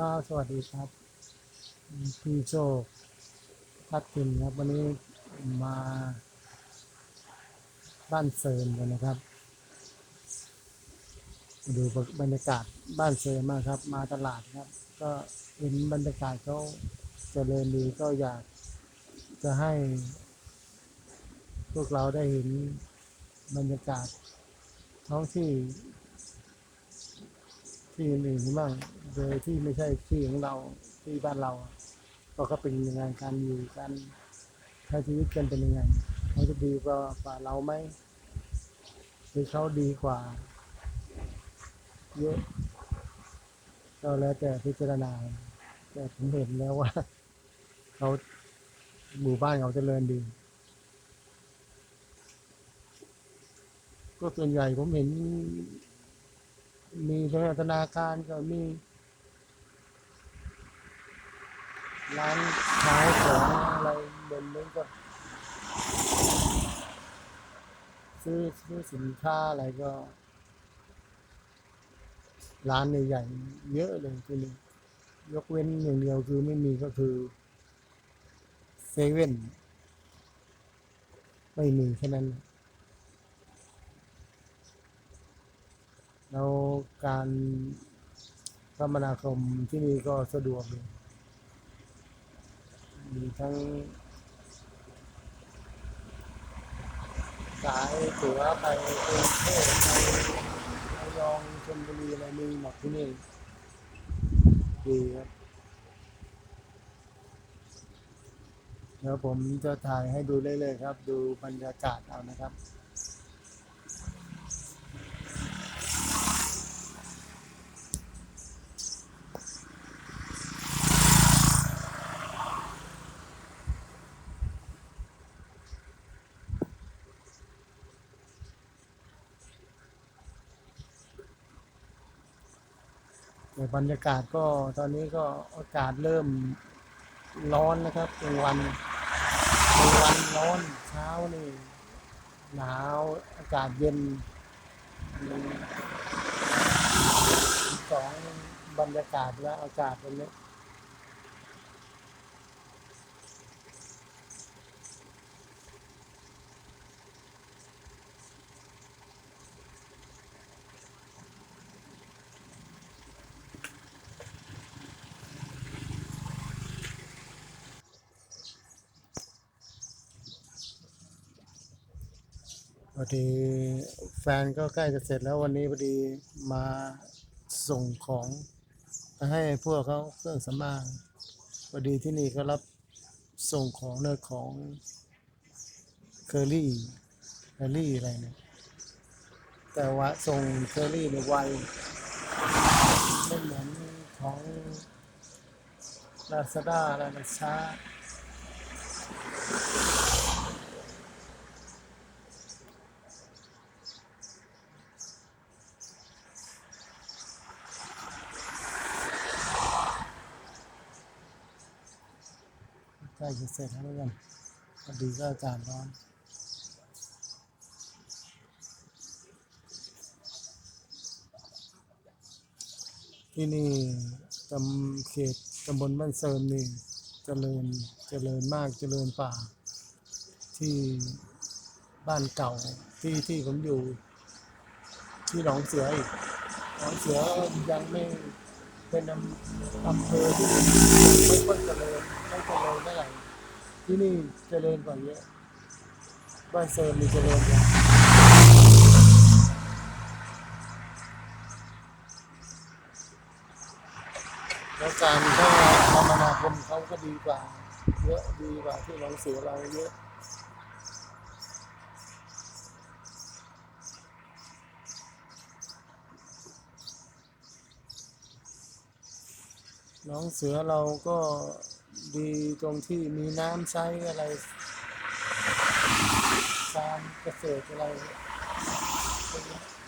ก็สวัสดีครับพี่โชคพัดกินครับ วันนี้มาบ้านเซิร์นกันนะครับ ดูบรรยากาศบ้านเซิร์นมากครับ มาตลาดครับ ก็เห็นบรรยากาศเขาเจริญดีก็อยากจะให้ พวกเราได้เห็นบรรยากาศท้องที่ ที่อื่นๆบ้างโดยที่ไม่ใช่ที่ของเราที่บ้านเราก็เขาเป็นยังไงการอยู่การใช้ชีวิตกันเป็นยังไงเขาจะดีกว่าาเราไหมหรือเขาดีกว่าเยอะก็แล้วแต่พิจารณาแต่ผมเห็นแล้วว่าเขาหมู่บ้านเขาเจริญดี ก็ส่วนใหญ่ผมเห็น มีธนาคารก็มี ร้านขายของอะไรเดินนี้ก็ซื้อซื้อสินค้าอะไรก็ ร้านใหญ่ๆเยอะเลยทีนี่ยกเว้นอย่างเดียวคือไม่มีก็คือเซเว่นไม่มีแค่นั้น แล้วการคมนาคมที่นี่ก็สะดวกมีทั้งสายตั๋วไปกรุงเทพไประยองชลบุรีอะไรมีหมดที่นี่ดีครับเดี๋ยวผมจะถ่ายให้ดูเรื่อยๆครับ ดูบรรยากาศเอานะครับ บรรยากาศก็ตอนนี้ก็อากาศเริ่มร้อนนะครับกลางวันกลางวันร้อนเช้านี่หนาวอากาศเย็นสองบรรยากาศและอากาศวันนี้ อดีแฟนก็ใกล้จะเสร็จแล้ววันนี้พอดีมาส่งของไปให้พวกเขาเครื่องสำอางพอดีที่นี่ก็รับส่งของเนื้อของเคอรี่เคอรี่อะไรเนี่ยแต่ว่าส่งเคอรี่เนี่ยไวไม่เหมือนของลาซาด้าอะไรมันช้า ใกล้จะเสร็จแล้วเหมือนกันพอดีก็อากาศร้อนที่นี่ตำเขตตำบลบ้านเซิร์นนี่เจริญเจริญมากเจริญป่า ที่บ้านเก่าที่ที่ผมอยู่ ที่หนองเสืออีกหนองเสือยังไม่ เป็นอำเภอที่ไม่ค่อยเจริญไม่เจริญเท่าไหร่ที่นี่เจริญกว่าเยอะบ้านเซิร์มีเจริญกว่าแล้วการก็คมนาคมเขาก็ดีกว่าเยอะดีกว่าที่หนองเสือเราเยอะ น้องเสือเราก็ดีตรงที่มีน้ำใช้อะไรการเกษตรอะไร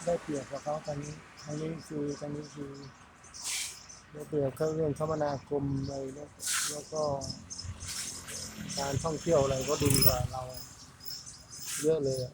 ได้เปรียบกว่าเขาตอนนี้ทางนี้คือทางนี้คือได้เปรียบเขาเรื่องคมนาคมอะไรแล้วก็ การท่องเที่ยวอะไรก็ดีกว่าเราเยอะเลยอะ